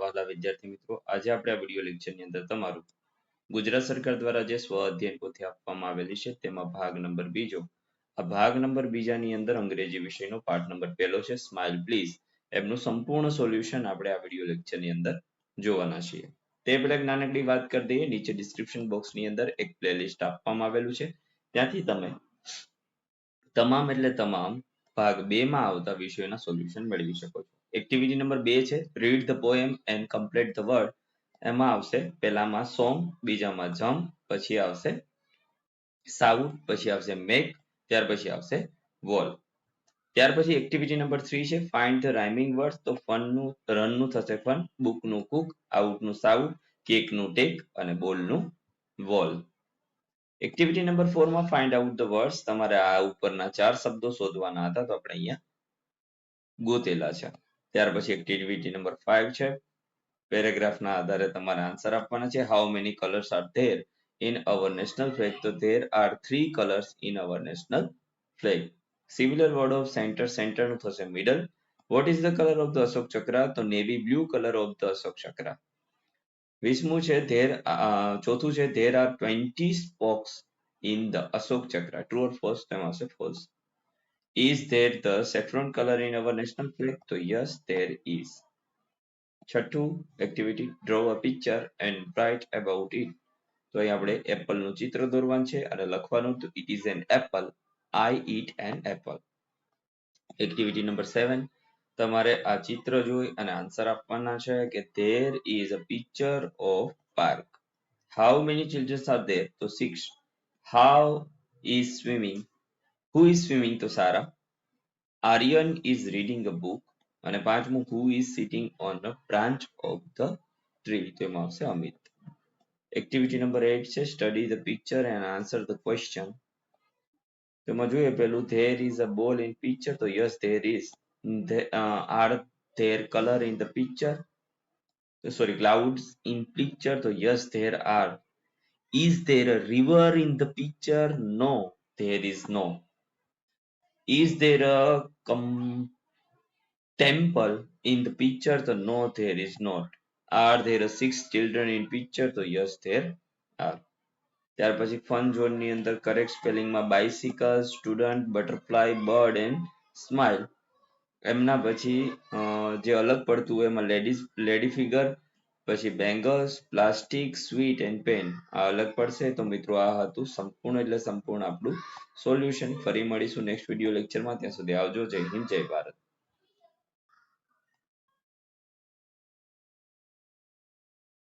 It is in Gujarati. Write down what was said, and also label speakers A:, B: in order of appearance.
A: વાલા વિદ્યાર્થી મિત્રો, આજે આપણે આ વીડિયો લેક્ચરની અંદર તમારું ગુજરાત સરકાર દ્વારા જે સ્વ અધ્યયન પોથી આપવામાં આવેલી છે, તેમાં ભાગ નંબર બીજો આ ભાગ નંબર બીજાની અંદર અંગ્રેજી વિષયનો પાઠ નંબર પહેલો છે સ્માઇલ પ્લીઝ એમનું સંપૂર્ણ સોલ્યુશન આપણે આ વીડિયો લેક્ચરની અંદર જોવાના છીએ. તે પહેલા નાનકડી વાત કરી દઈએ, નીચે ડિસ્ક્રિપ્શન બોક્સની અંદર એક પ્લેલિસ્ટ આપવામાં આવેલું છે. ત્યાંથી તમે તમામ એટલે તમામ ભાગ બે માં આવતા વિષયોના સોલ્યુશન મેળવી શકો છો. એક્ટિવિટી નંબર બે છે read the poem and complete the word એમાં આવશે પહેલામાં સોંગ બીજામાં જમ્પ પછી આવશે સાઉથ પછી આવશે મેક ત્યાર પછી આવશે વોલ ત્યાર પછી એક્ટિવિટી નંબર થ્રી છે ફાઇન્ડ ધ રાઇમિંગ વર્ડ તો ફનનું રનનું થશે ફન બુકનું કુક આઉટનું કેકનું ટેક અને બોલનું વોલ એક્ટિવિટી નંબર ફોરમાં ફાઇન્ડ આઉટ ધ વર્ડ્સ તમારે આ ઉપરના ચાર શબ્દો શોધવાના હતા તો આપણે અહીંયા ગોતેલા છે. ત્યાર પછી એક્ટિવિટી નંબર ફાઇવ છે. પેરેગ્રાફના આધારે તમારે આન્સર આપવાના છે. How many colours are there in our national flag તો there are three colours in our national flag similar word of centre સેન્ટરનું થશે middle what is the colour of the Ashok Chakra તો navy blue colour of the Ashok Chakra વીસમું છે ધેર ચોથું છે there are twenty spokes in the Ashok Chakra true or false તેમાં આવશે false Is there the saffron color in our national flag? તો yes, there is. છઠ્ઠું activity draw a picture and write about it તો અહીં આપણે એપલ નું ચિત્ર દોરવાનું છે અને લખવાનું તો it is an apple I eat an apple activity number seven તમારે આ ચિત્ર જોઈ અને આન્સર આપવાના છે કે there is a picture of park how many childrens are there તો six how is swimming who is swimming તો Sara. Aryan is reading a book અને પાંચમું who is sitting on a branch of the tree એમાં આવશે અમિત. એક્ટિવિટી નંબર એટ છે study the picture and answer the question તેમાં જોઈએ, પેલું there is a ball in picture તો yes there is Are there colour in the picture sorry clouds in picture તો yes there are is there a river in the picture no there is no Is there a com- temple in the picture? So no, there is not. Are there a six children in picture? તો yes, there are. ત્યાર પછી ફન ઝોન ની અંદર correct સ્પેલિંગમાં bicycle student butterfly bird and smile એમના પછી જે અલગ પડતું હોય એમાં લેડીઝ, લેડી ફિગર, પછી bangles, plastic, sweet and pen. આ અલગ પડશે. તો મિત્રો, આ હતું સંપૂર્ણ એટલે સંપૂર્ણ આપણું સોલ્યુશન. ફરી મળીશું નેક્સ્ટ વીડિયો લેક્ચરમાં. ત્યાં સુધી આવજો. જય હિન્દ, જય ભારત.